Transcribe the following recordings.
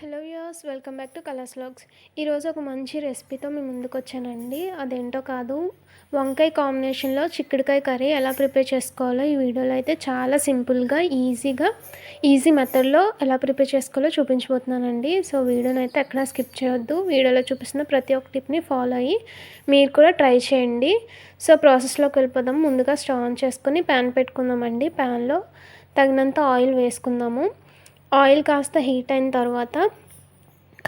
Hello use welcome back to colours logs ఈరోజు ఒక మంచి రెసిపీతో మీ ముందుకు వచ్చానండి. అదేంటో కాదు వంకాయ కాంబినేషన్లో చిక్కుడుకాయ కర్రీ ఎలా ప్రిపేర్ చేసుకోవాలో ఈ వీడియోలో అయితే చాలా సింపుల్గా ఈజీగా ఈజీ మెథడ్లో ఎలా ప్రిపేర్ చేసుకోవాలో చూపించబోతున్నానండి. సో వీడియోని అయితే ఎక్కడ స్కిప్ చేయొద్దు. వీడియోలో చూపిస్తున్న ప్రతి ఒక్క టిప్ని ఫాలో అయ్యి మీరు కూడా ట్రై చేయండి. సో ప్రాసెస్లోకి వెళ్ళిపోదాం. ముందుగా స్టవ్ ఆన్ చేసుకొని ప్యాన్ పెట్టుకుందామండి. ప్యాన్లో తగినంత ఆయిల్ వేసుకుందాము. ఆయిల్ కాస్త హీట్ అయిన తర్వాత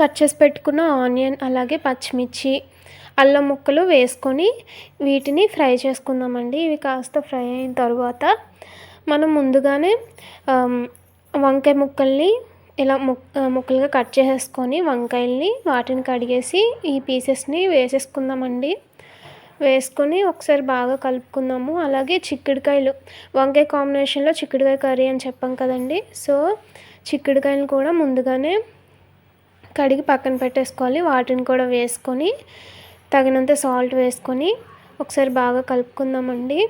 కట్ చేసి పెట్టుకున్న ఆనియన్ అలాగే పచ్చిమిర్చి అల్లం ముక్కలు వేసుకొని వీటిని ఫ్రై చేసుకుందామండి. ఇవి కాస్త ఫ్రై అయిన తర్వాత మనం ముందుగానే వంకాయ ముక్కల్ని ఇలా ముక్కలుగా కట్ చేసేసుకొని వంకాయల్ని వాటిని కడిగేసి ఈ పీసెస్ని వేసేసుకుందామండి. వేసుకొని ఒకసారి బాగా కలుపుకుందాము. అలాగే చిక్కుడుకాయలు వంకాయ కాంబినేషన్లో చిక్కుడుకాయ కర్రీ అని చెప్పాం కదండి. సో చిక్కుడుకాయలు కూడా ముందుగానే కడిగి పక్కన పెట్టేసుకోవాలి. వాటిని కూడా వేసుకొని తగినంత సాల్ట్ వేసుకొని ఒకసారి బాగా కలుపుకుందామండి.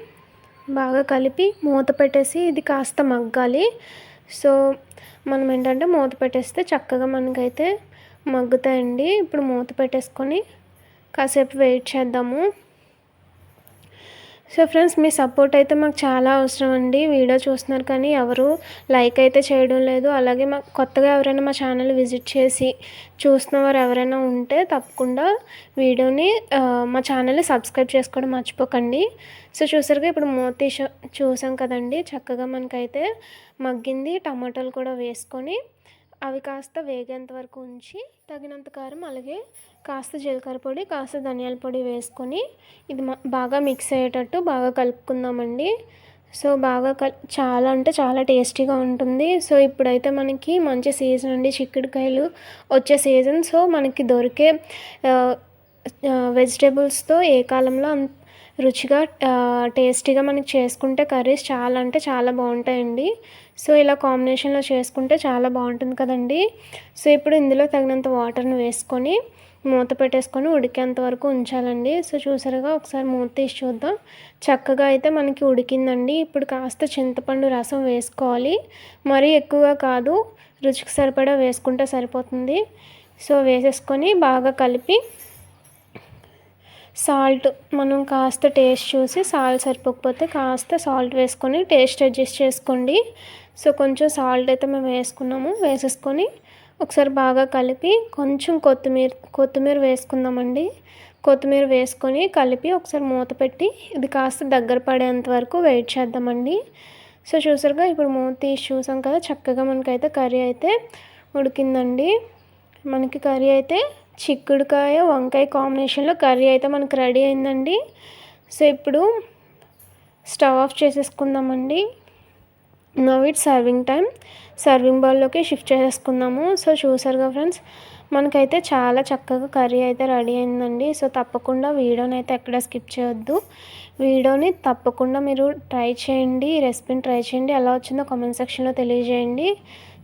బాగా కలిపి మూత పెట్టేసి ఇది కాస్త మగ్గాలి. సో మనం ఏంటంటే మూత పెట్టేస్తే చక్కగా మనకైతే మగ్గుతాయండి. ఇప్పుడు మూత పెట్టేసుకొని కాసేపు వెయిట్ చేద్దాము. సో ఫ్రెండ్స్ మీ సపోర్ట్ అయితే మాకు చాలా అవసరం అండి. వీడియో చూస్తున్నారు కానీ ఎవరు లైక్ అయితే చేయడం లేదు. అలాగే మాకు కొత్తగా ఎవరైనా మా ఛానల్ విజిట్ చేసి చూస్తున్న వారు ఎవరైనా ఉంటే తప్పకుండా వీడియోని మా ఛానల్ని సబ్స్క్రైబ్ చేసుకోవడం మర్చిపోకండి. సో చూసారుగా ఇప్పుడు మూతి చూసాం కదండి చక్కగా మనకైతే మగ్గింది టమాటాలు కూడా వేసుకొని. అవి కాస్త వేగేంత వరకు ఉంచి తగినంత కారం అలాగే కాస్త జీలకర్ర పొడి కాస్త ధనియాల పొడి వేసుకొని ఇది బాగా మిక్స్ అయ్యేటట్టు బాగా కలుపుకుందామండి. సో బాగా కల్ చాలా అంటే చాలా టేస్టీగా ఉంటుంది. సో ఇప్పుడైతే మనకి మంచి సీజన్ అండి. చిక్కుడుకాయలు వచ్చే సీజన్. సో మనకి దొరికే వెజిటేబుల్స్తో ఏ కాలంలో రుచిగా టేస్టీగా మనకి చేసుకుంటే కర్రీస్ చాలా అంటే చాలా బాగుంటాయండి. సో ఇలా కాంబినేషన్లో చేసుకుంటే చాలా బాగుంటుంది కదండి. సో ఇప్పుడు ఇందులో తగినంత వాటర్ని వేసుకొని మూత పెట్టేసుకొని ఉడికేంత వరకు ఉంచాలండి. సో చూసారుగా ఒకసారి మూత తీసి చూద్దాం. చక్కగా అయితే మనకి ఉడికిందండి. ఇప్పుడు కాస్త చింతపండు రసం వేసుకోవాలి. మరీ ఎక్కువగా కాదు రుచికి సరిపడా వేసుకుంటే సరిపోతుంది. సో వేసేసుకొని బాగా కలిపి సాల్ట్ మనం కాస్త టేస్ట్ చూసి సాల్ట్ సరిపోకపోతే కాస్త సాల్ట్ వేసుకొని టేస్ట్ అడ్జస్ట్ చేసుకోండి. సో కొంచెం సాల్ట్ అయితే మేము వేసుకున్నాము. వేసేసుకొని ఒకసారి బాగా కలిపి కొంచెం కొత్తిమీర కొత్తిమీర వేసుకుందామండి. కొత్తిమీర వేసుకొని కలిపి ఒకసారి మూత పెట్టి ఇది కాస్త దగ్గర పడేంత వరకు వెయిట్ చేద్దామండి. సో చూసారుగా ఇప్పుడు మూత తీసి చూసాం కదా చక్కగా మనకైతే కర్రీ అయితే ఉడికిందండి. మనకి కర్రీ అయితే చిక్కుడుకాయ వంకాయ కాంబినేషన్లో కర్రీ అయితే మనకు రెడీ అయిందండి. సో ఇప్పుడు stove off చేసేసుకుందామండి. Now it serving time serving బౌల్లోకి షిఫ్ట్ చేసుకుందాము. సో చూసారుగా ఫ్రెండ్స్ మనకైతే చాలా చక్కగా కర్రీ అయితే రెడీ అయిందండి. సో తప్పకుండా వీడియోని అయితే ఎక్కడ స్కిప్ చేయొద్దు. వీడియోని తప్పకుండా మీరు ట్రై చేయండి రెసిపీని ట్రై చేయండి. ఎలా వచ్చిందో కామెంట్ సెక్షన్లో తెలియజేయండి.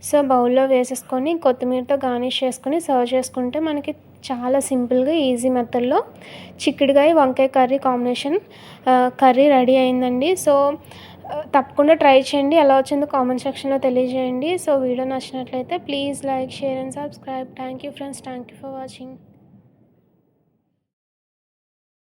సో బౌల్లో వేసేసుకొని కొత్తిమీరతో గార్నిష్ చేసుకొని సర్వ్ చేసుకుంటే మనకి చాలా సింపుల్గా ఈజీ మెథడ్లో చిక్కుడుగాయ వంకాయ కర్రీ కాంబినేషన్ కర్రీ రెడీ అయిందండి. సో Uh, తప్పకుండా ట్రై చేయండి. ఎలా వచ్చిందో కామెంట్ సెక్షన్లో తెలియజేయండి. సో వీడియో నచ్చినట్లయితే please like share and subscribe. Thank you friends. Thank you for watching.